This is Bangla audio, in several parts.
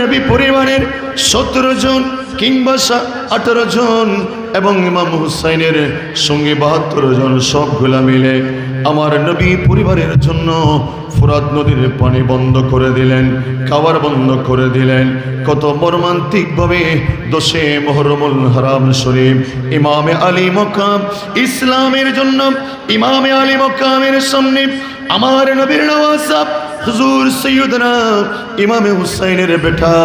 নবী পরিবারের সতেরো জন কিংবা আঠারো জন এবং ইমাম হুসাইনের সঙ্গে বাহাত্তর জন সবগুলা মিলে আমার নবী পরিবারের জন্য ফুরাত নদীর পানি বন্ধ করে দিলেন, খাবার বন্ধ করে দিলেন। কত মর্মান্তিকভাবে দোষে মহরমুল হারাম শরীফ ইমামে আলী মকাম, ইসলামের জন্য ইমামে আলী মকামের সামনে আমার নবীর নওয়াজ হুজুর সৈয়দনা ইমামে হুসাইনের বেটা,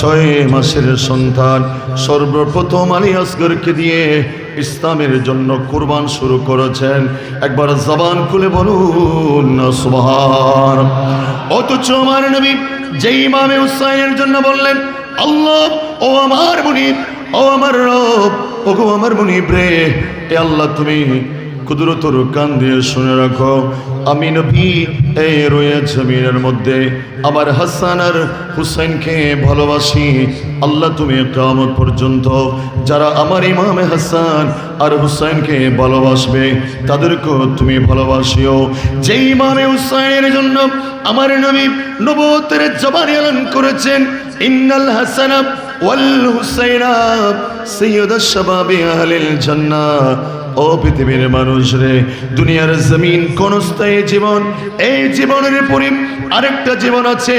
ছয় মাসের সন্তান, সর্বপ্রথম আলী আসগরকে দিয়ে ইসলামের জন্য কুরবান শুরু করেছেন। একবার জবান খুলে বলুন, সুবহান। অথচ আমার নবী যে ইমামে হুসাইনের জন্য বললেন, আল্লাহ, ও আমার মুনিব, ও আমার রব ও গো আমার মুনিব রে এ আল্লাহ তুমি কুদরতর কান দিয়ে শুনে রাখো। আমি নবী, এই রয়ে জমিনের মধ্যে। আমার হাসান আর হুসাইনকে ভালোবাসি। আল্লাহ তুমি কামত পর্যন্ত যারা আমার ইমামে হাসান আর হুসাইনকে ভালোবাসবে, তাদেরকেও তুমি ভালোবাসিও। যে ইমামে হুসাইনের জন্য আমার নবী নবতের জবানি এলান করেছেন, ইন্নাল হাসানা ওয়াল হুসাইনা, সৈয়দ শাবাবি আহলিল জান্নাহ। ও পৃথিবীর মানুষ রে, দুনিয়ার জমিন কোন স্থায়ী জীবন, এই জীবনের পরি আরেকটা জীবন আছে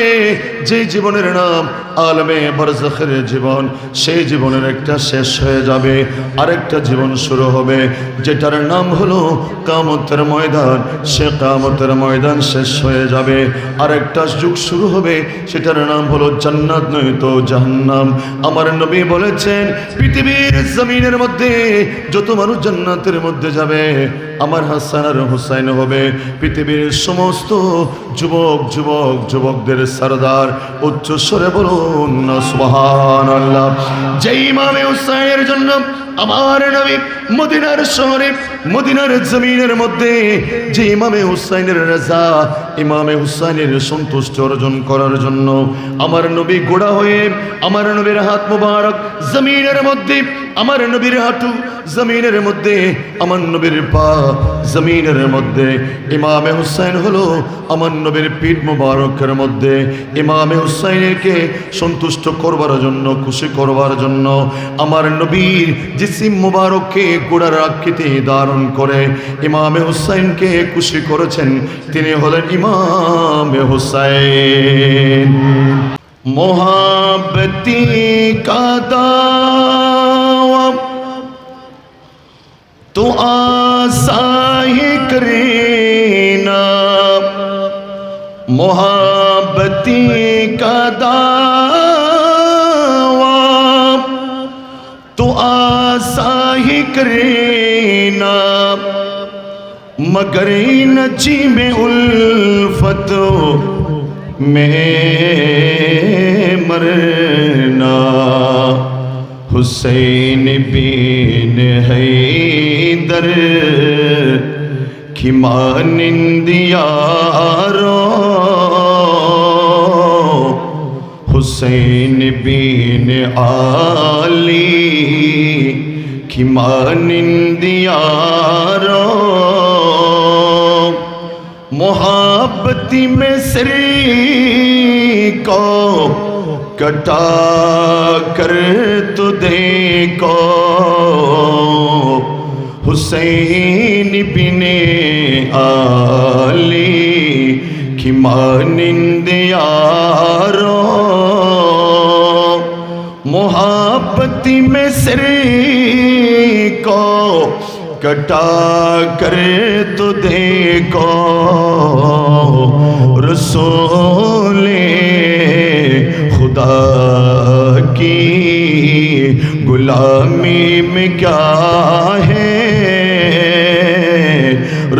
যে জীবনের নাম আলমে বরজখের জীবন, সেই জীবনের একটা শেষ হয়ে যাবে, আরেকটা জীবন শুরু হবে, যেটার নাম হলো কামতের ময়দান, সে কামতের ময়দান শেষ হয়ে যাবে, আরেকটা যুগ শুরু হবে, সেটার নাম হলো জান্নাত নয়তো জাহান্নাম। আমার নবী বলেছেন, পৃথিবীর জমিনের মধ্যে যত মানুষ জান্নাতের মধ্যে যাবে, আমার হাসান আর হুসাইন হবে। পৃথিবীর সমস্ত যুবক যুবক, যুবকদের সরদার উচ্চস্বরে বলুন সুবহান আল্লাহ যেই ইমামে হুসাইনের জন্য আমার নবী মদিনার শহরে, মদিনার জমিনের মধ্যে যে ইমামে হুসাইনের রাজা, ইমামে হুসাইনের সন্তুষ্ট অর্জন করার জন্য আমার নবী গোড়া হয়ে, আমার নবীর হাত মুবারক জমিনের মধ্যে আমার নবীর হাঁটু জমিনের মধ্যে, আমার নবীর পা জমিনের মধ্যে। ইমামে হুসাইন হলো আমার নবীর পিঠ মুবারকের মধ্যে। ইমামে হুসাইনকে সন্তুষ্ট করবার জন্য, খুশি করবার জন্য আমার নবীর জিসিম মুবারককে গোড়ার আকৃতি ধারণ করে ইমামে হুসাইনকে খুশি করেছেন। তিনি হলেন ইমামে হুসাইন। মোহাবতি কাদা تو آسائے کرینا۔ محبتی کا دعویٰ۔ تو آسائے کرینا۔ مگر نچی میں الفت میں مرنا۔ حسین بھی حیدر کھمانندیارو حسین بین علی کھمانندیارو محبتی میں سری کو کٹا کر تو دیکھو۔ حسین بن علی کی مانند یارو۔ محبت میں سر کو کٹا کر تو دیکھو۔ رسول خدا کی غلامی میں کیا ہے؟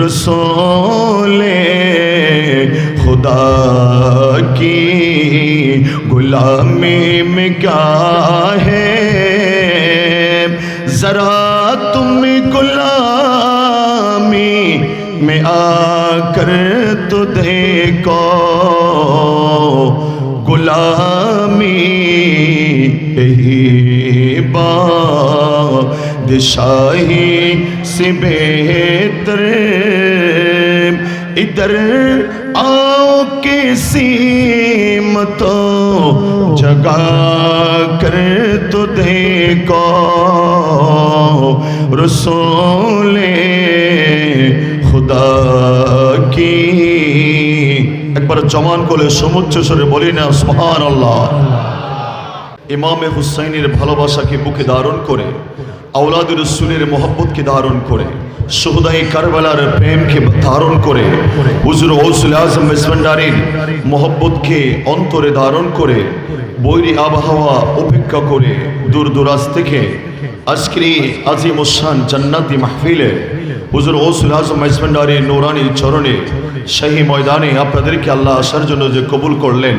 رسول خدا کی غلامی میں کیا ہے؟ ذرا تم غلامی میں آ کر تو دیکھو غلامی یہی بادشاہی سے بہتر۔ ادھر آؤ کسی متو جگا کر تو دیکھو۔ رسول خدا کی একবার জমান করে সমুচ্চ স্বরে বলি না সুবহান আল্লাহ ইমামে হুসাইনের ভালোবাসাকে বুকে ধারণ করে আউলাদুর রসুলের মোহব্বতকে ধারণ করে, সুহদাই কারবালার প্রেমকে ধারণ করে, হুজুর গৌসুল আজম মেজবান্ডারির মোহব্বতকে অন্তরে ধারণ করে, বৈরি আবহাওয়া উপেক্ষা করে দূর দূরাজ থেকে আজকের এই আজিম ওসান জান্নাতি মাহফিলে হুজুর গৌসুল আজম মেজবান্ডারির নৌরানির চরণে সেই ময়দানে আপনাদেরকে আল্লাহ আসার জন্য যে কবুল করলেন,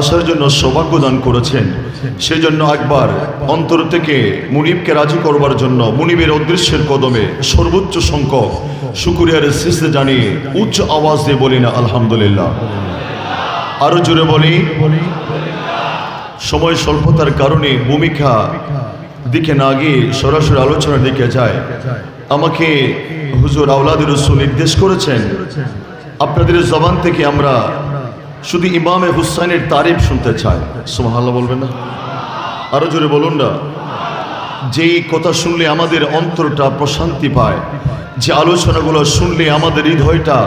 আসার জন্য সৌভাগ্য দান করেছেন। সেজন্য একবার অন্তর থেকে মুনিবকে রাজি করবার জন্য মুনিবের অদৃশ্যের কদমে সর্বোচ্চ সংখ্যক শুকুরিয়ার সৃষ্টি জানিয়ে উচ্চ আওয়াজ দিয়ে বলি না আলহামদুলিল্লাহ। আরও জোরে বলি, সময় স্বল্পতার কারণে ভূমিকা দিকে না গিয়ে সরাসরি আলোচনার দিকে যায়। আমাকে হুজুর আউলাদ রসুল নির্দেশ করেছেন। আপনাদের জবান থেকে আমরা শুধু ইমামে হুসাইনের তারিফ শুনতে চাই। সুমাহাল্লাহ বলবেন না? আরও জোরে বলুন না। যেই কথা শুনলে আমাদের অন্তরটা প্রশান্তি পায়, যে আলোচনাগুলো শুনলে আমাদের হৃদয়টা,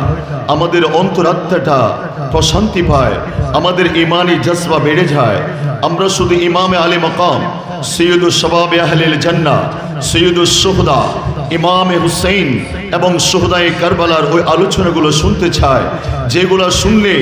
আমাদের অন্তরাত্মাটা প্রশান্তি পায়, আমাদের ইমানি জজবা বেড়ে যায়। আমরা শুধু ইমামে আলী মকাম সৈয়দুল সবাব আহলিল জান্না সৈয়দুল সোহদা ইমামে হুসাইন। এবং সোহদাই কারবালার ওই আলোচনাগুলো শুনতে চায়, যেগুলো শুনলে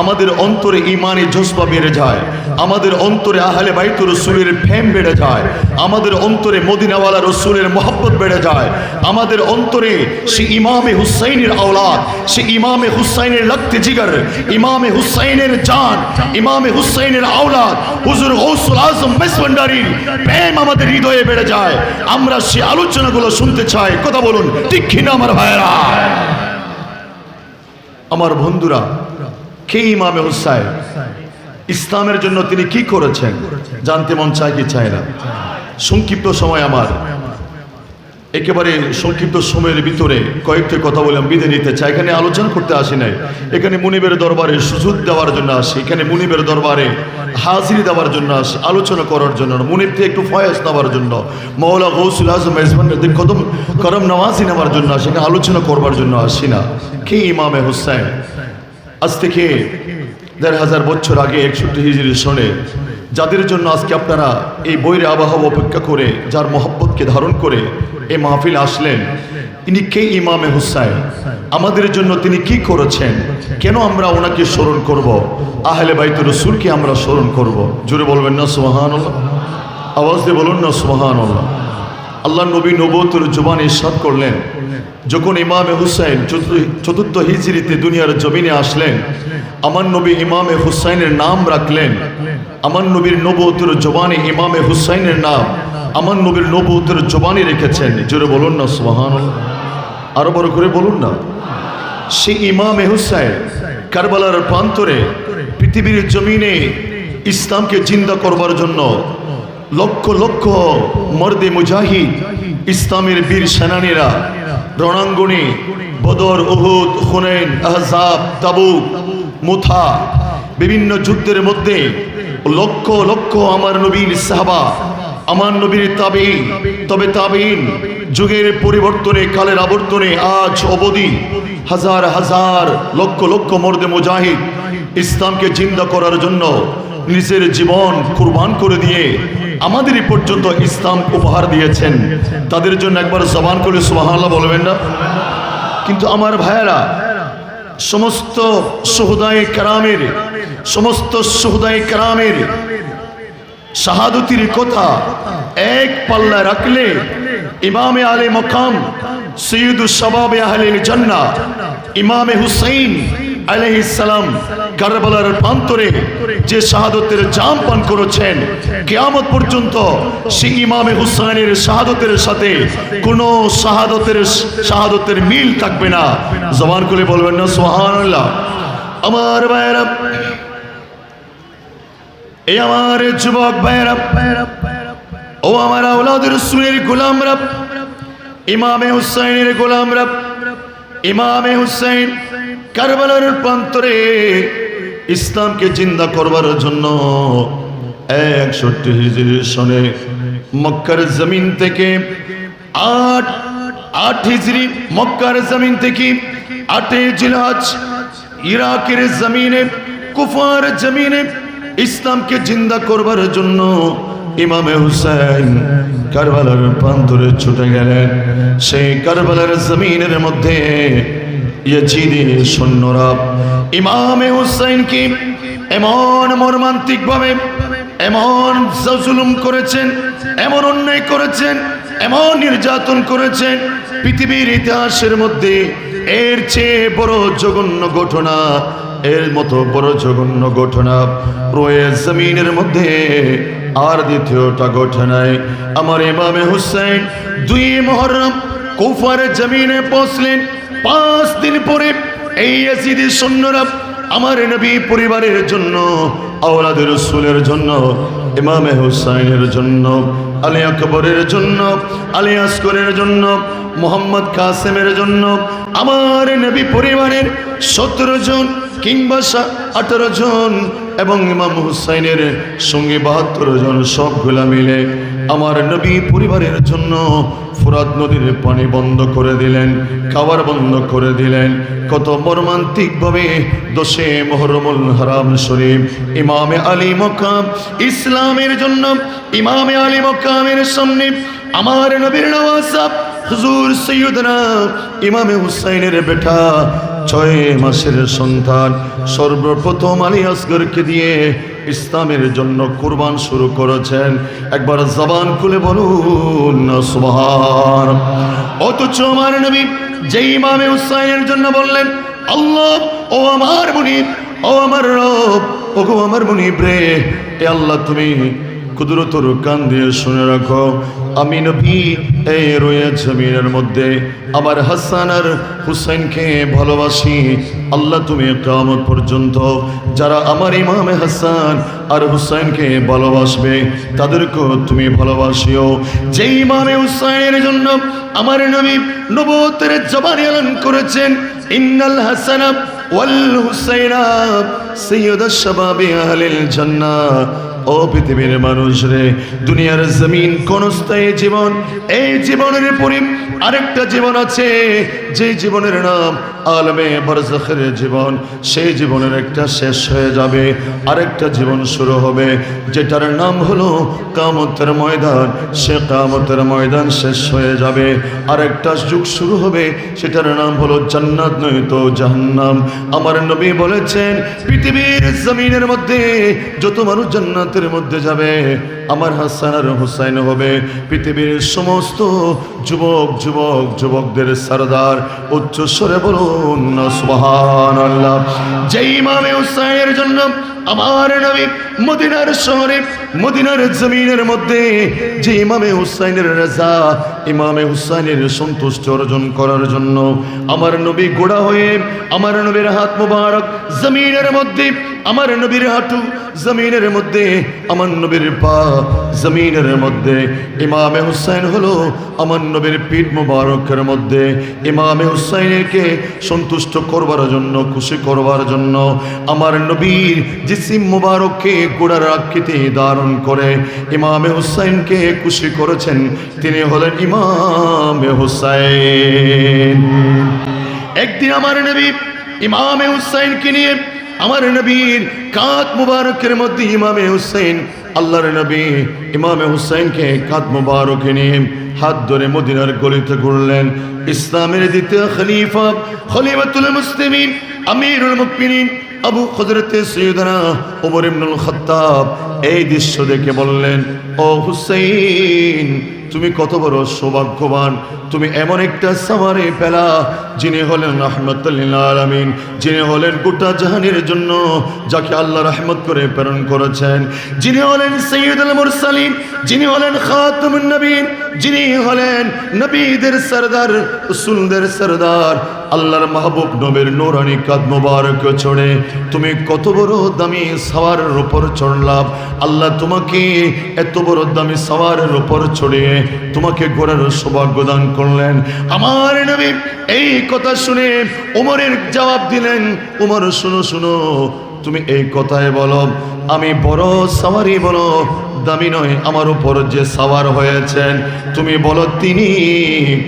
আমাদের অন্তরে ইমানি জজবা বেড়ে যায়, আমাদের অন্তরে আহলে বাইতুর রসুলের ফেম বেড়ে যায়, আমাদের অন্তরে মদিনাওয়ালা রসুলের মোহাব্বত বেড়ে যায়, আমাদের অন্তরে সে ইমামে হুসাইনের আওলাদ, সে ইমামে হুসাইনের লক্তে জিগর, ইমামে হুসাইনের জান, ইমামে হুসাইনের আওলাদ, হুজুর গৌসুল আজম মেসভান্ডারির প্রেম আমাদের হৃদয়ে বেড়ে যায়, আমরা সে আলোচনাগুলো শুনতে চাই, কথা বলুন, ঠিক কিনা আমার ভাইরা আমার বন্ধুরা, কে ইমামে হুসাই ইসলামের জন্য তিনি কি করেছেন? জানতে মন চায় কি চায় না? সংক্ষিপ্ত সময় আমার। একেবারে সংক্ষিপ্ত সময়ের ভিতরে কয়েকটি কথা বলে আমি বিদে নিতে চাই। এখানে আলোচনা করতে আসি নাই। এখানে মুনিবের দরবারে সুযোগ দেওয়ার জন্য আসি। এখানে মুনিবের দরবারে হাজিরি দেওয়ার জন্য আসি। আলোচনা করার জন্য মুনিব থেকে একটু ফয়েজ দেওয়ার জন্য মৌলা গৌসুল আজম মেজবানের কদম করম নামাজি নেওয়ার জন্য আসি। এখানে আলোচনা করবার জন্য আসি না। কে ইমামে হুসাইন? আজ থেকে দেড় হাজার বছর আগে একষট্টি হিজড়ি শোনে যাদের জন্য আজকে আপনারা এই বইয়ের আবহাওয়া অপেক্ষা করে, যার মহব্বতকে ধারণ করে এই মাহফিল আসলেন, তিনি কে ইমামে হুসাইন? আমাদের জন্য তিনি কি করেছেন? কেন আমরা ওনাকে স্মরণ করব? আহলে বাইতুর রসুলকে আমরা স্মরণ করব? জোরে বলবেন না সুহান আওয়াজ দিয়ে বলুন না সুহান আল্লাহ নবী নবতুর জবান ইরশাদ করলেন। যখন ইমামে হুসাইন চতুর্থ- হিজরিতে দুনিয়ার জমিনে আসলেন, আমার নবী ইমামে হুসাইনের নাম রাখলেন। আমার নবীর নবতুর জবানে ইমামে হুসাইনের নাম আমার নবীর নবতুর জবানে রেখেছেন। জোরে বলুন না সোহান আরও বড় করে বলুন না। সে ইমামে হুসাইন কারবালার প্রান্তরে পৃথিবীর জমিনে ইসলামকে জিন্দা করবার জন্য লক্ষ লক্ষ মর্দে মুজাহিদ ইসলামের বীর সেনানীরা রণাঙ্গনে বদর, উহুদ হুনেন আহজাব, তাবুক, মুথা বিভিন্ন যুদ্ধের মধ্যে লক্ষ লক্ষ আমার নবীর সাহাবা, আমার নবীর তাবেইন তবে তাবেইন যুগের পরিবর্তনে, কালের আবর্তনে আজ অবধি হাজার হাজার লক্ষ লক্ষ মর্দে মুজাহিদ ইসলামকে জিন্দা করার জন্য নিজের জীবন কুরবান করে দিয়ে আমাদের পর্যন্ত ইসলাম উপহার দিয়েছেন। তাদের জন্য একবার জবান করে সুবহানাল্লাহ বলবেন না? কিন্তু আমার ভাইয়েরা সমস্ত সোহদায় কারামের, সমস্ত সোহদায় কারামের শাহাদতির কথা এক পাল্লা রাখলে ইমামে আলে মকাম সৈয়দ সবাবে আহলিল জন্না ইমামে হুসাইন আলাইহিস সালাম, কারবালার প্রান্তরে যে শাহাদতের জাম পান করেছেন, কিয়ামত পর্যন্ত সেই ইমামে হুসাইনের শাহাদতের সাথে কোনো শাহাদতের শাহাদতের মিল থাকবে না। জবান করে বলবেন না, সুবহানাল্লাহ। আমার ভাইয়েরা, এই আমার যুবক ভাইয়েরা, ও আমার আউলাদের সুরের গোলামরা, ইমামে হুসাইনের গোলামরা, ইমামে হুসাইন কারবালার প্রান্তরে ইসলামকে জিন্দা করবার জন্য একষট্টি হিজরির সনে মক্কার জমিন থেকে আট আট হিজরি মক্কার জমিন থেকে আটে জিলাজ ইরাকের জমিনে, কুফার জমিনে ইসলামকে জিন্দা করবার জন্য ইমামে হুসাইন কারবালার প্রান্তরে ছুটে গেলেন। সেই কারবালার জমিনের মধ্যে ইয়াজিদি সৈন্যরা। ইমামে হুসাইনকে এমন মর্মান্তিক ভাবে এমন জুলুম করেছেন, এমন অন্যায় করেছেন, এমন নির্যাতন করেছেন, পৃথিবীর ইতিহাসের মধ্যে এর চেয়ে বড় জঘন্য ঘটনা, এর মতো বড় জঘন্য ঘটনা রয়ে জমিনের মধ্যে আর দ্বিতীয়টা ঘটনায় আমার ইমামে হুসাইন দুই মহরম কুফার জমিনে পৌঁছলেন পাঁচ দিন পরে এই ইয়াজিদি সৈন্যরা আমার নবী পরিবারের জন্য আওলাদের রসুলের জন্য, ইমামে হুসাইনের জন্য, আলী আকবরের জন্য, আলী আসকরের জন্য, মোহাম্মদ কাসেমের জন্য, আমার নবী পরিবারের সতেরো জন কিংবা আঠারো জন এবং ইমাম হুসাইনের সঙ্গে বাহাত্তর জন সবগুলা মিলে আমার নবী পরিবারের জন্য ফুরাত নদীর পানি বন্ধ করে দিলেন, খাবার বন্ধ করে দিলেন। কত মর্মান্তিকভাবে দোষে মোহরমুল হারাম শরীফ ইমামে আলী মকাম ইসলামের জন্য ইমামে আলী মকামের সামনে আমার নবীর নওয়াজ হুজুর সৈয়দনা ইমামে হুসাইনের বেটা, ছয় মাসের সন্তান, সর্বপ্রথম আলী আসগরকে দিয়ে ইসলামের জন্য কোরবান শুরু করেছেন। একবার জবান খুলে বলুন, সুবহান। অথচ আমার নবী যে ইমামে হুসাইনের জন্য বললেন, আল্লাহ, ও আমার মুনিব, ও আমার রব ও গো আমার মুনিব রে এ আল্লাহ তুমি কুদরতর কান দিয়ে শুনে রাখো। আমি নবী, এই রয়ে জমিনের মধ্যে আমার হাসান আর হুসাইনকে ভালোবাসি। আল্লাহ তুমি কামত পর্যন্ত যারা আমার ইমামে হাসান আর হুসাইনকে ভালোবাসবে, তাদেরকেও তুমি ভালোবাসিও। যে ইমামে হুসাইনের জন্য আমার নবী নবতের জবানি এলান করেছেন, ইন্নাল হাসানা ওয়াল হুসাইনা, সৈয়দ শাবাবি আহলিল জান্নাহ। ও পৃথিবীর মানুষ রে দুনিয়ার জমিন কোন স্থায়ী জীবন, এই জীবনের পরি, আরেকটা জীবন আছে, যে জীবনের নাম আলমে বরজখের জীবন। সেই জীবনের একটা শেষ হয়ে যাবে, আরেকটা জীবন শুরু হবে, যেটার নাম হলো কামতের ময়দান। সে কামতের ময়দান শেষ হয়ে যাবে, আরেকটা যুগ শুরু হবে, সেটার নাম হলো জান্নাত, নয়তো জাহান্নাম। আমার নবী বলেছেন, পৃথিবীর জমিনের মধ্যে যত মানুষ জান্নাতের মধ্যে যাবে, আমার হাসান আর হুসাইন হবে। পৃথিবীর সমস্ত যুবক যুবক, যুবকদের সরদার উচ্চস্বরে বলুন সুবহান আল্লাহ যেই ইমামে হুসাইনের জন্য আমার নবী মদিনার শহরে, মদিনার জমিনের মধ্যে যে ইমামে হুসাইনের রাজা, ইমামে হুসাইনের সন্তুষ্ট অর্জন করার জন্য আমার নবী গোড়া হয়ে, আমার নবীর হাত মুবারক জমিনের মধ্যে আমার নবীর হাঁটু জমিনের মধ্যে, আমার নবীর পা জমিনের মধ্যে। ইমামে হুসাইন হলো আমার নবীর পিঠ মুবারকের মধ্যে। ইমামে হুসাইনকে সন্তুষ্ট করবার জন্য, খুশি করবার জন্য আমার নবীর জিসিম মুবারককে গোড়ার আকৃতি ধারণ করে ইমামে হুসাইনকে খুশি করেছেন। তিনি হলেন ইমামে হুসাইন। একদিন আমার নবী ইমামে হুসাইনকে নিয়ে আমার নবীর কাত মুবারকের মধ্যে ইমামে হুসাইন, আল্লাহর নবী ইমামে হুসাইনকে কাত মুবারকে নিয়ে হাত ধরে মদিনার গলিতে ঘুরলেন। ইসলামের দ্বিতীয় খলিফা খলিফাতুল মুসলিমিন, আমিরুল মুকমিনিন আবু হজরতে সৈয়দনা ওমর ইবনুল খাত্তাব এই দৃশ্য দেখে বললেন, ও হুসাইন তুমি কত বড় সৌভাগ্যবান। তুমি এমন একটা সামারে পেলা, যিনি হলেন রহমতুল্লিল আলমিন, যিনি হলেন গোটা জাহানের জন্য যাকে আল্লাহ রহমত করে প্রেরণ করেছেন। যিনি হলেন সৈয়দ সৈয়দুল মুরসালিন, যিনি হলেন খাতুমুন নবীন, যিনি হলেন নবীদের সরদার উসুলদের সরদার, আল্লাহর মাহবুব নবীর নোরানি কাদ মুবারক চড়ে তুমি কত বড় দামি সাওয়ারের উপর চড়লাম। আল্লাহ তোমাকে এত বড় দামি সাওয়ারের উপর চড়িয়ে তোমাকে গোড়ার সৌভাগ্য দান করলেন। আমার নবী এই কথা শুনে ওমরের জবাব দিলেন, ওমর, শুনো শুনো, তুমি এই কথায় বলো, আমি বড় সাওয়ারি বলো দামি নয় আমার উপর যে সাওয়ার হয়েছেন, তুমি বলো তিনি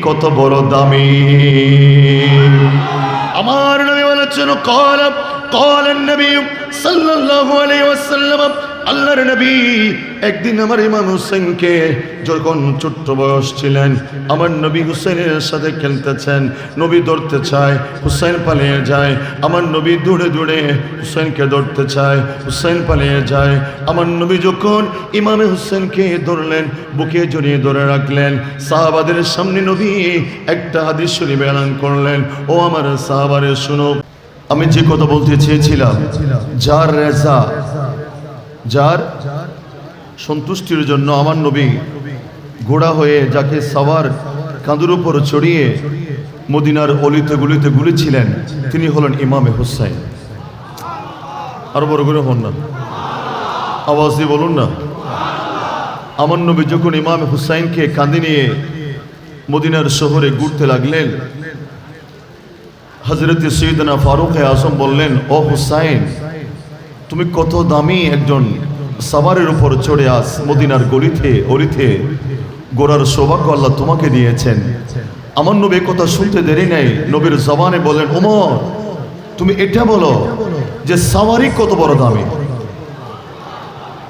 কত বড় দামি। আমার নবী বলেছেন, কল কল নবী সাল্লাল্লাহু আলাইহি ওয়াসাল্লাম আল্লাহর নবী একদিন আমার ইমাম হুসেনকে যখন ছোট্ট বয়স ছিলেন, আমার নবী হুসেনের সাথে খেলতেছেন, নবী ধরতে চায়, হুসেন পালিয়ে যায়, আমার নবী দৌড়ে দৌড়ে হুসেনকে ধরতে চায়, হুসেন পালিয়ে যায়, আমার নবী যখন ইমামে হুসেনকে ধরলেন, বুকে জড়িয়ে ধরে রাখলেন, সাহাবাদের সামনে নবী একটা হাদিস এলান করলেন, ও আমার সাহাবারে শুনো, আমি যে কথা বলতে চেয়েছিলাম, যার রেজা যার সন্তুষ্টির জন্য আমার নবী ঘোড়া হয়ে যাকে সাওয়ার কাঁদুর উপর চড়িয়ে মদিনার অলিতে গুলিতে গুলিছিলেন, তিনি হলেন ইমামে হুসাইন। আরও বড় করে হন না। আওয়াজ দিয়ে বলুন না। আমার নবী যখন ইমাম হুসাইনকে কাঁদি নিয়ে মদিনার শহরে ঘুরতে লাগলেন হজরত সৈয়দনা ফারুক আজম বললেন, ও হুসাইন তুমি কত দামি একজন সাবারের উপর চড়ে আস মদিনার গলিতে, অলিতে গোড়ার সৌভাগ্য আল্লাহ তোমাকে দিয়েছেন। আমার নবী কথা শুনতে দেরি নেই। নবীর জবানে বলেন ওমর, তুমি এটা বলো যে সাওয়ারি কত বড় দামি?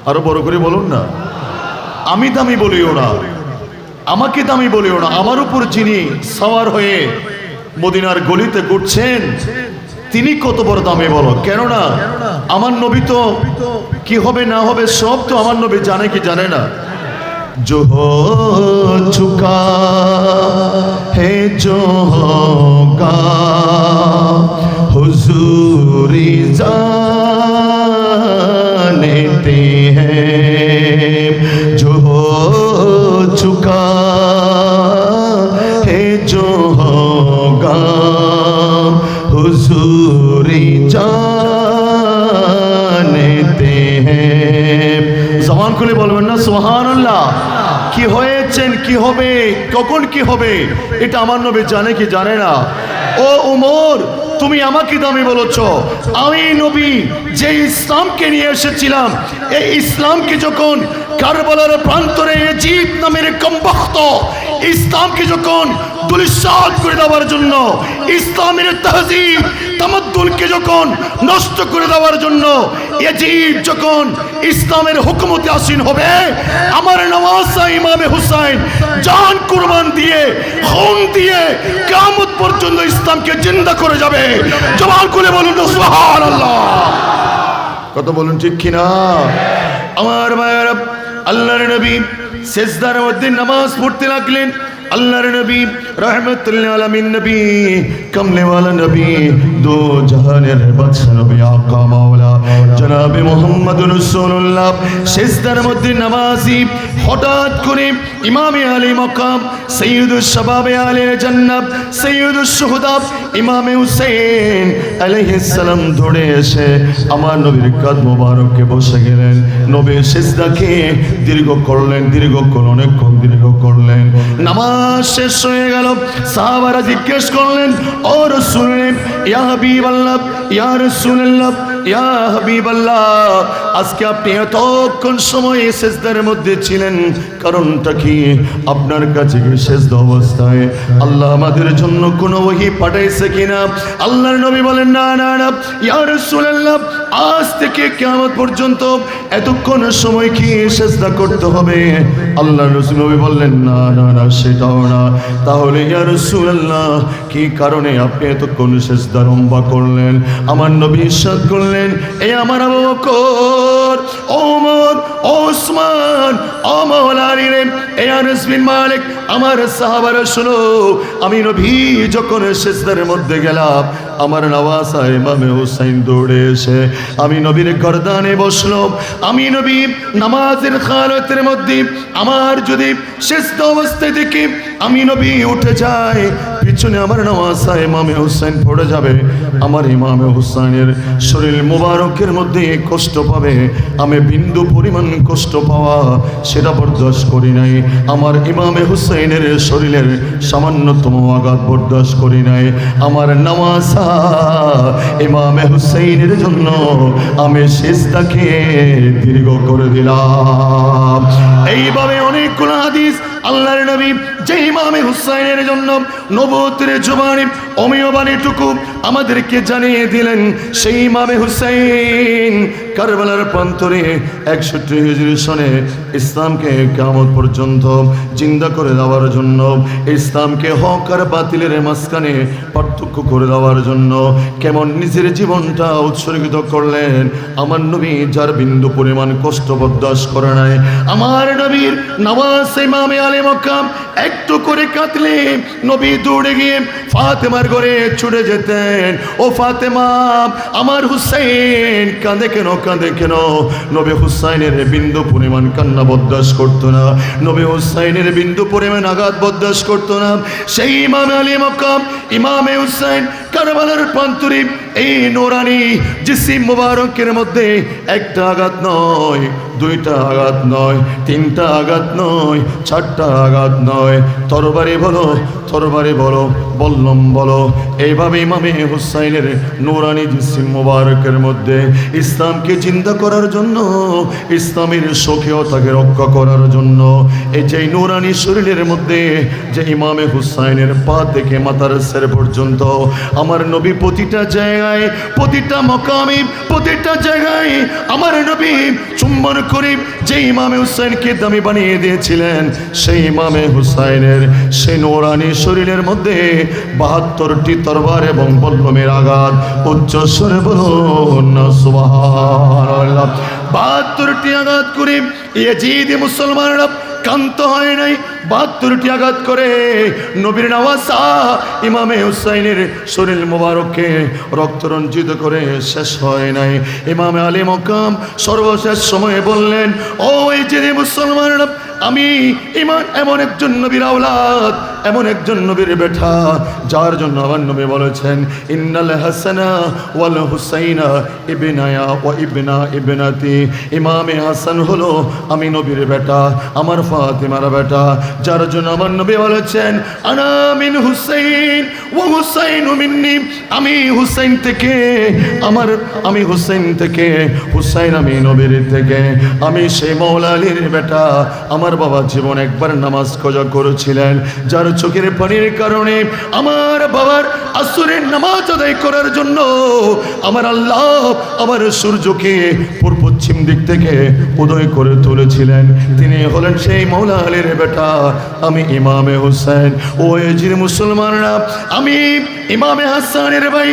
আরও বড় করে বলুন না। আমি দামি বলিও না, আমাকে দামি বলিও না। আমার উপর যিনি সাওয়ার হয়ে মদিনার গলিতে ঘুরছেন তিনি কত বড় দামে বলো কেননা আমার নবী তো কি হবে না হবে সব তো আমার নবী জানে কি জানে না जो हो चुका है जो होगा हुजूरी जानते हैं जो हो चुका है जो होगा হুজুরি জানতে হ্যাঁ জবান খুলে বলবেন না, সুবহানাল্লাহ। কি হয়েছেন, কি হবে, কখন কি হবে, এটা আমার নবী জানে কি জানে না। ও উমর, তুমি আমাকে দামি বলেছ। আমি নবী, যে ইসলামকে নিয়ে এসেছিলাম, এই ইসলামকে যখন কারবালার প্রান্তরে জিত নামের কমবক্ত ইসলামকে যখন দুলিশাত করে দেওয়ার জন্য, ইসলামের তহজিব, তামাদ্দুলকে যখন নষ্ট করে দেওয়ার জন্য এজিব যখন ইসলামের হুকুমতে আসীন হবে, আমার নওয়াজা ইমামে হুসাইন জান কুরবান দিয়ে, খুন দিয়ে কিয়ামত পর্যন্ত ইসলামকে জিন্দা করে যাবে। জবান করে বলুন সুবহানাল্লাহ। কত বলুন ঠিক কিনা? আমার মায়ের আল্লাহর নবী সেজদার মধ্যে নামাজ পড়তে লাগলেন। আল্লাহর নবী রহমতুল্লাহ নবী কমলে ওয়ালা নবী, দো জাহানের বাদশা নবী, আকা মাওলা, জনাবে মুহাম্মদ রাসূলুল্লাহ। সেজদার মধ্যে নামাজি, হঠাৎ করে ইমামে আলী মকাম, সৈয়দুস শাবাবে আলী জান্নাত, সৈয়দুস শুহাদা ইমামে হুসেন আলাইহিস সালাম ধরে এসে আমার নবীর কাদ মোবারককে বসে গেলেন। নবী সেজদাকে দীর্ঘ করলেন, দীর্ঘক্ষণ, অনেকক্ষণ দীর্ঘ করলেন। নামাজ শেষ হয়ে গেল। সাহাবারা জিজ্ঞেস করলেন ও রসুল ইয়া হাবিব আল্লাহ ইয়া রসুল্লাহ আজকে আপনি এতক্ষণ সময় সেজদার মধ্যে ছিলেন, কারণটা কি? আপনার কাছে কি অবস্থায়? আল্লাহ আমাদের জন্য কোনো ওহি পাঠাইছে কিনা? আল্লাহর নবী বলেন, না না না, ইয়া রাসূলুল্লাহ, আজ থেকে কিয়ামত পর্যন্ত এতক্ষণ সময় কি সেজদা করতে হবে? আল্লাহ রসুল নবী বললেন, না না না, সেটাও না। তাহলে ইয়া রাসূলুল্লাহ, কি কারণে আপনি এতক্ষণ সেজদা লম্বা করলেন? আমার নবী ইরশাদ করলেন এই আমার আবু বকর ওমর ওসমান অমল আলী এ আনস বিন মালিক, আমার সাহাবারা শোনো, আমি নবী যখন সেজদার মধ্যে গেলাম, আমার নওয়াসা ইমামে হুসাইন দৌড়ে এসে আমি নবীর গর্দানে বসল আমি নবী নামাজের খালতের মধ্যে, আমার যদি শেষ অবস্থায় দেখি, আমি নবী উঠে যাই পিছনে আমার নামাজা ইমামে হুসাইন পড়ে যাবে। আমার ইমামে হুসাইনের শরীর মোবারকের মধ্যে কষ্ট পাবে। আমি বিন্দু পরিমাণ কষ্ট পাওয়া সেটা বরদাস্ত করি নাই। আমার ইমামে হুসাইনের শরীরের সামান্যতম আঘাত বরদাস্ত করি নাই। আমার নামাজা ইমামে হুসাইনের জন্য। আমি শেষটাকে দীর্ঘ করে দিলাম। এইভাবে অনেকগুলো হাদিস আল্লাহর নবী যে ইমামে হুসাইনের জন্য নবতের জবানি অমীয় বাণীটুকু আমাদেরকে জানিয়ে দিলেন, সেই ইমামে হুসাইন কারবালার প্রান্তরে একষট্টি হিজরি সনে ইসলামকে কামত পর্যন্ত জিন্দা করে দেওয়ার জন্য, ইসলামকে হক আর বাতিলের মাঝখানে পার্থক্য করে দেওয়ার জন্য কেমন নিজের জীবনটা উৎসর্গিত করলেন, আমার নবী যার বিন্দু পরিমাণ কষ্ট বরদাস্ত করে নাই, আমার নবীর নওয়াজ ইমামে আলে মক্কাম একটু করে কাঁদলে নবী দৌড়ে গিয়ে ফাতেমার ঘরে ছুটে যেতেন। ও ফাতেমা, আমার হুসাইন, কাঁদে কেন কাঁদে কেন? নবী হুসাইনের বিন্দু পরিমাণ কান্না বরদাস্ত করতো না। নবী হুসাইনের বিন্দু পরিমাণ আঘাত বরদাস্ত করতো না। সেই ইমামে আলী মক্কাম ইমামে হুসাইন, কারবালার প্রান্তরে এই নোরানি জিসিম মুবারকের মধ্যে একটা আঘাত নয়, দুইটা আঘাত নয়, তিনটা আঘাত নয়, চারটা আঘাত নয়। তরবারি বলো তরবারি বলো, বল্লম বলো। এইভাবে ইমামে হুসাইনের নুরানি জিসিম মুবারকের মধ্যে ইসলামকে চিন্তা করার জন্য, ইসলামের সখেয়তাকে রক্ষা করার জন্য। এই যে নুরানি শরীরের মধ্যে যে ইমামে হুসাইনের পা থেকে মাতার সের পর্যন্ত, আমার নবী প্রতিটা জায়গায়, প্রতিটা মকামে, প্রতিটা জায়গায় আমার নবী চুম্বন করে যে ইমামে হুসাইনকে দামি বানিয়ে দিয়েছিলেন, সেই ইমামে হুসাইনের, সেই নোরানি শরীরের মধ্যে বাহাত্তরটি তরবার এবং বল্লমের আঘাত। উচ্চস্বরে বলুন বাহাত্তরটি আঘাত করে ইয়েজিদি মুসলমানরা কান্ত হয় নাই, বাহাত্তরটি আঘাত করে। নবীর নাওয়াসা ইমামে হুসাইনের শরীর মোবারককে রক্ত রঞ্জিত করে শেষ হয় নাই। ইমামে আলী মকাম সর্বশেষ সময়ে বললেন, ও এই যে মুসলমানরা, আমি ইমান এমন একজন নবীর আওলাদ এমন একজন নবীর বেঠা, যার জন্য আমার নবী বলেছেন, ইন্নাল হাসানা ওয়াল হুসাইনা ইবনায়া ও ইবনা ইবনাতি। ইমামে হাসান হলো আমি নবীর বেটা, আমার ফাতিমার বেটা, যার জন্য আমার নবী বলেছেন, আনা মিন হুসাইন ও হুসাইন মিন্নি। আমি হুসাইন থেকে, আমার, আমি হুসাইন থেকে, হুসাইন আমি নবীর থেকে। আমি সেই মৌলা আলীর বেটা, আমার বাবা জীবন একবার নামাজ কজা করেছিলেন, যার চোখের পানির কারণে আমার বাবার আসরের নামাজ আদায় করার জন্য আমার আল্লাহ আমার সূর্যকে পূর্ব পশ্চিম দিক থেকে উদয় করে তুলেছিলেন। তিনি হলেন সেই মৌলা আলীর বেটা, আমি ইমামে হোসেন। ও এজির মুসলমানরা, আমি ইমামে হাসানের ভাই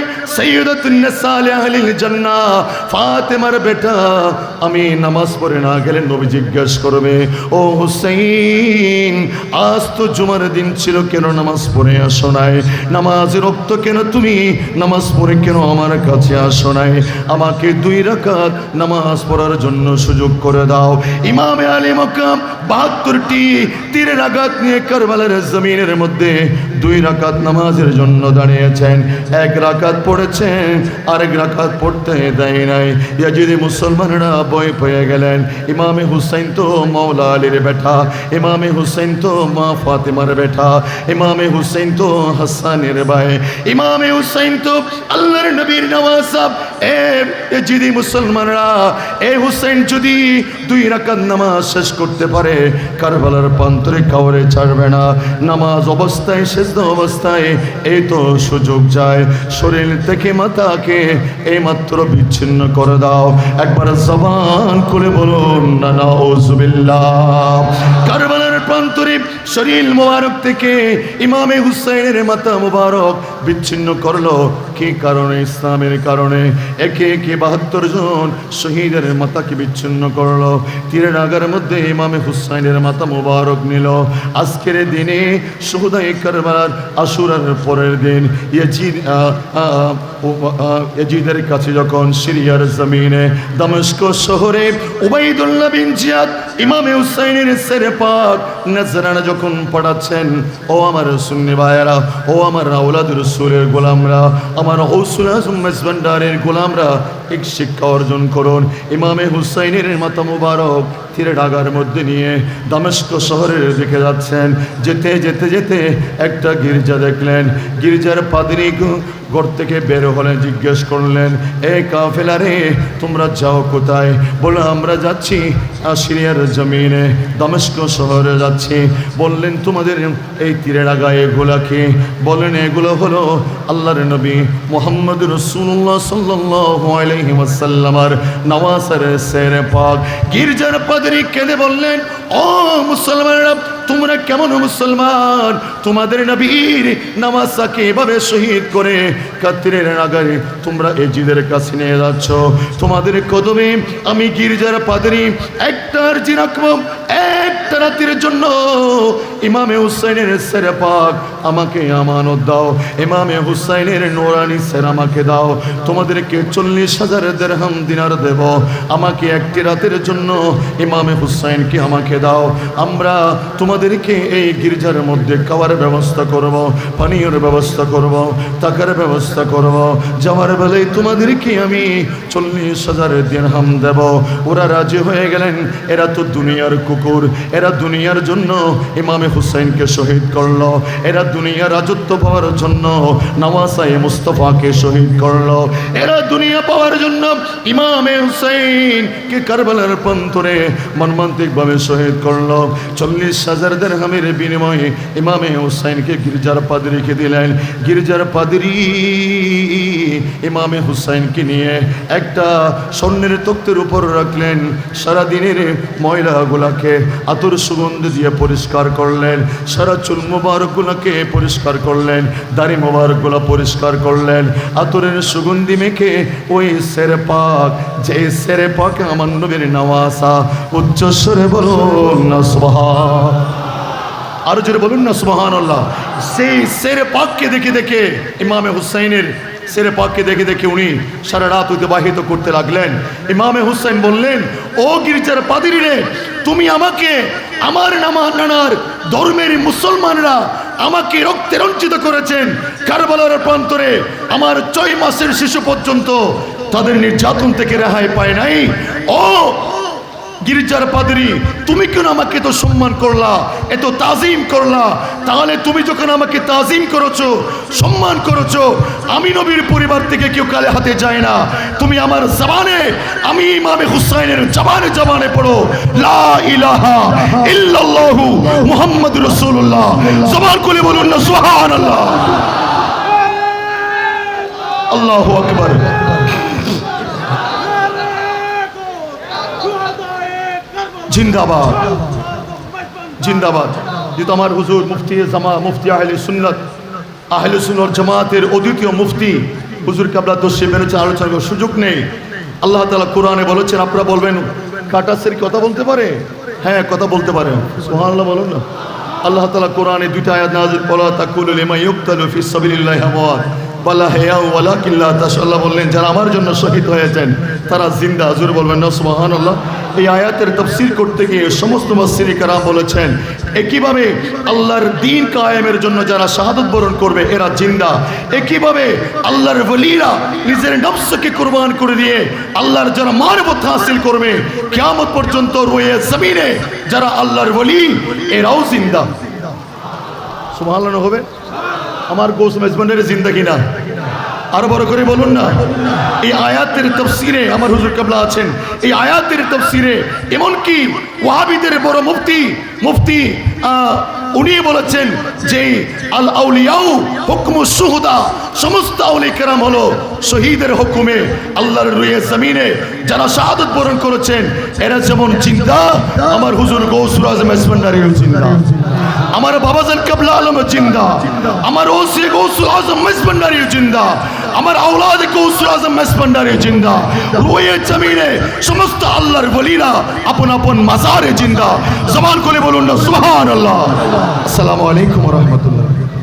আহলিল ফাতেমার বেটা, আমি নামাজ পড়ে না গেলে নবী জিজ্ঞেস করবে, ও হুসাইন, আজ তো জুমার দিন ছিল। কেন নামাজ পড়ে আসো নাই? নামাজ রক্ত কেন তুমি? নামাজ পড়ে কেন আমার কাছে আসো নাই? আমাকে দুই রাকাত নামাজ পড়ার জন্য সুযোগ করে দাও। ইমামে আলী মকাম বাহাত্তরটি তীরের আঘাত নিয়ে কারবালার জমিনের মধ্যে দুই রাকাত নামাজের জন্য দাঁড়িয়েছেন। এক রাকাত পড়েছেন, আরেক রাকাত পড়তে দেয় নাই। ইয়াজিদি মুসলমানরা বই পেয়ে গেলেন। ইমামে হুসাইন তো মৌলা আলীর বেঠা ইমামে হুসাইন তো মা ফাতেমার বেটা, ইমামে হুসাইন তো হাসানের ভাই, ইমামে হুসাইন তো আল্লাহর নবীর নওয়াজ এ মুসলমানরা, এ হুসাইন যদি দুই রাকাত নামাজ শেষ করতে পারে, কারবালার প্রান্তরে কাউরে ছাড়বে না। নামাজ অবস্থায় শেষ অবস্থায় এই তো সুযোগ যায়। শরীর থেকে মাথাকে এই মাত্র বিচ্ছিন্ন করে দাও। একবার জবান করে বলুন না না কারবালার প্রান্তরে শরীর মোবারক থেকে ইমামে হুসাইনের মাথা মোবারক বিচ্ছিন্ন করল। কি কারণে? ইসলামের কারণে। একে একে বাহাত্তর জন শহীদের মাথাকে বিচ্ছিন্ন করল। তীরের আগার মধ্যে ইমামে হুসাইনের মাথা মোবারক নিল। আজকের দিনে সুহুদাই কারবার আশুরার পরের দিন ইয়াজিদ ইয়াজিদের কাছে যখন সিরিয়ার জমিনে দামেস্ক শহরে উবাইদুল্লাহ বিন জিয়াদ ইমামে হুসাইনের সেরে পাক নজরানা যখন পড়াচ্ছেন, ও আমার সুন্নি ভাইয়েরা, ও আমার রাউলাদ রসুলের গোলামরা, আমার হৌসুল আজম গোলামরা এক শিক্ষা অর্জন করুন। ইমামে হুসাইনের মাতা মুবারক তীরে ডাগার মধ্যে নিয়ে দামেস্ক শহরের দিকে যাচ্ছেন। যেতে যেতে যেতে একটা গির্জা দেখলেন। গির্জার পাদিনী ঘর থেকে বের হলেন জিজ্ঞেস করলেন, এ কাফেলা রে তোমরা যাও কোথায়? বলে, আমরা যাচ্ছি সিরিয়ার জমিনে, দামেস্ক শহরে যাচ্ছি। বললেন, তোমাদের এই তীরে ডাগা এগুলা কি? বলেন এগুলো হলো আল্লাহর নবী মোহাম্মদ রসুল্লাহ সাল্লাহ আলহি ওয়াসাল্লামার নওয়াজের সের পাক। গির্জার পাদরি কেঁদে বললেন, ও মুসলমানরা তোমরা কেমন মুসলমান? তোমাদের নবীর নামাজটাকে এভাবে শহীদ করে কাতিরের নাগারে তোমরা এজিদের কাছে নিয়ে যাচ্ছ। তোমাদের কদমে আমি গির্জার পাদরি একটার জিরাকম রাখব একটা রাতের জন্য ইমামে হুসাইনের সেরে পাক আমাকে আমানত দাও। ইমামে হুসাইনের নোরানি সের আমাকে দাও। তোমাদেরকে চল্লিশ হাজার দেড়হাম দিনার দেব। আমাকে একটি রাতের জন্য ইমামে হুসাইনকে আমাকে দাও। আমরা তোমাদেরকে এই গির্জার মধ্যে খাওয়ার ব্যবস্থা করব, পানীয়র ব্যবস্থা করব টাকার ব্যবস্থা করব। যাওয়ার বেলায় তোমাদেরকে আমি চল্লিশ হাজার দিরহাম দেব। ওরা রাজি হয়ে গেলেন। এরা তো দুনিয়ার কুকুর। এরা দুনিয়ার জন্য ইমামে হুসাইনকে শহীদ করল। এরা দুনিয়ার রাজত্ব পাওয়ার জন্য নওয়াসাই মুস্তফাকে শহীদ করল। এরা দুনিয়া পাওয়ার জন্য ইমামে হুসাইনকে কারবালার প্রান্তরে মর্মান্তিকভাবে শহীদ করল। চল্লিশ হাজার দেড়হামের বিনিময়ে ইমামে হুসাইনকে গির্জার পাদরিকে দিলেন। গির্জার পাদরি ইমামে হুসাইনকে নিয়ে একটা স্বর্ণের তক্তের উপর রাখলেন। সারাদিনের ময়লাগুলাকে আতর সুগন্ধ দিয়ে পরিষ্কার করলেন সারা চুল মোবারকগুলোকে পরিষ্কার করলেন, দাড়ি মোবারকগুলো পরিষ্কার করলেন, আতরের সুগন্ধি মেখে ওই সেরে পাক যে সেরে পাক আমার নবীর নওয়াসা উচ্চস্বরে বলুন না সুবহান। আরও জোরে বলুন না সুবহান আল্লাহ সেই সেরে পাককে দেখে দেখে ইমামে হুসাইনের সেরে পাককে দেখে দেখে উনি সারা রাত অতিবাহিত করতে লাগলেন। ইমামে হুসাইন বললেন, ও গির্জার পাদিরি রে তুমি আমাকে, আমার নামা নানার ধর্মের মুসলমানরা আমাকে রক্তে রঞ্চিত করেছেন। কারবালার প্রান্তরে আমার ছয় মাসের শিশু পর্যন্ত তাদের নির্যাতন থেকে রেহাই পায় নাই। ও গির্জার পাদরি, তুমি কেন আমাকে তো সম্মান করলা, এত তাজিম করলা? তাহলে তুমি যখন আমাকে তাজিম করেছ, সম্মান করেছ, আমি নবীর পরিবার থেকে কেউ কালে হাতে যায় না। তুমি আমার জবানে, আমি ইমামে হুসাইনের জবানে জবানে পড়ো, লা ইলাহা ইল্লাল্লাহু মুহাম্মদ রাসূলুল্লাহ। জবান খুলে বলুন না, সুবহানাল্লাহ। আল্লাহু আকবার। জিন্দাবাদ। জিন্দাবাদ। যেহেতু আমার হুজুর মুফতি জামা, মুফতি আহলে সুন্নত আহলে সুন্নত জামাতের অদ্বিতীয় মুফতি। হুজুর কাবলা দোষে বেড়েছে আলোচনা করার সুযোগ নেই। আল্লাহ তালা কোরআনে বলেছেন, আপনারা বলবেন, কাটাসের কথা বলতে পারে? হ্যাঁ কথা বলতে পারে। সুবহানাল্লাহ বলুন না। আল্লাহ তালা কোরআনে দুইটা আয়াত বলা তাকুল ফি বলা হেয়া ওয়ালা কিল্লা তাশাল্লাহ বললেন, যারা আমার জন্য শহীদ হয়েছেন, তারা জিন্দা। হুজুর বলবেন না, সুবহানাল্লাহ। এই আয়াতের তফসির করতে গিয়ে সমস্ত কারাম বলেছেন, একইভাবে আল্লাহর দিন কায়েমের জন্য যারা শাহাদত বরণ করবে, এরা জিন্দা। একইভাবে আল্লাহর বলিরা নিজের নফসকে কোরবান করে দিয়ে আল্লাহর যারা মানবত হাসিল করবে, কিয়ামত পর্যন্ত রয়ে জমিনে যারা আল্লাহর বলি এরাও জিন্দা। সুবহানাল্লাহ, হবে? আমার গোস মেজবানের জিন্দগি না আরও বড় করে বলুন না, এই আয়াতের তফসিরে আমার হুজুর কাবলা আছেন, এই আয়াতের তফসিরে এমনকি ওয়াহাবিদের বড় মুফতি মুফতি উনি বলেছেন যে আল আউলিয়াউ হুকমু সুহুদা। সমস্ত আউলি কেরাম হলো শহীদের হুকুমে, আল্লাহর রুয়ে জমিনে। যারা শাহাদত বরণ করেছেন, এরা যেমন চিন্তা আমার হুজুর গৌসুর আজম ইসমান্ডারিও চিন্তা আমার বাবাজান কাবলা আলম জিন্দা। আমার ওসি গৌসুল আজম মেসবন্ডারি জিন্দা। আমার আওলাদ গৌসুল আজম মেসবন্ডারি জিন্দা। রুয়ে জমিনে সমস্ত আল্লাহর বলিরা আপন আপন মাজারে জিন্দা। জবান করে বলুন না, সুবহানাল্লাহ। আসসালামু আলাইকুম রাহমাতুল্লাহ।